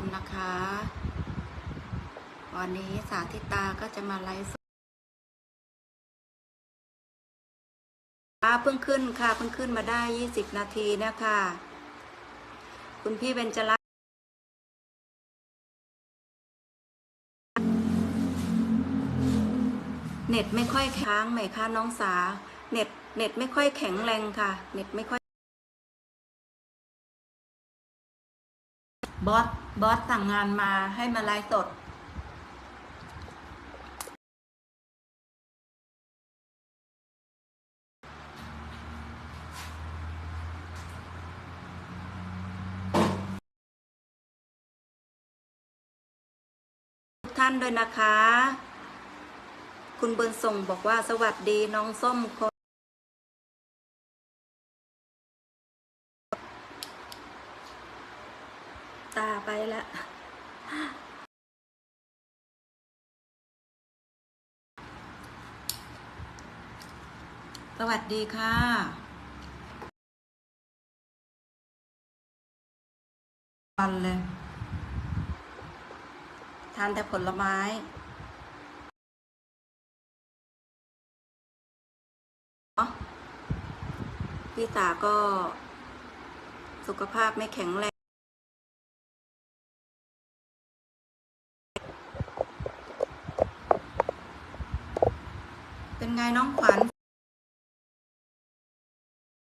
คนนะคะ วันนี้สาธิตาก็จะมาไลฟ์สดอ่าเพิ่งขึ้นค่ะ เพิ่งขึ้นมาได้20นาทีนะคะ คุณพี่เบญจรัตน์เน็ตไม่ค่อยค้างไหมคะน้องสา เน็ตเน็ตไม่ค่อยแข็งแรงค่ะ เน็ตไม่ค่อย บอส บอสสั่งงานมาให้มาไลฟ์สด ทุกท่านด้วยนะคะ คุณเบิร์นส่งบอกว่าสวัสดีน้องส้มคน ตาไปล้วสวัสดีค่ะ วันเลย ทานแต่ผลไม้เนาะพี่ตาก็สุขภาพไม่แข็งแรง เป็นไงน้องขวัญ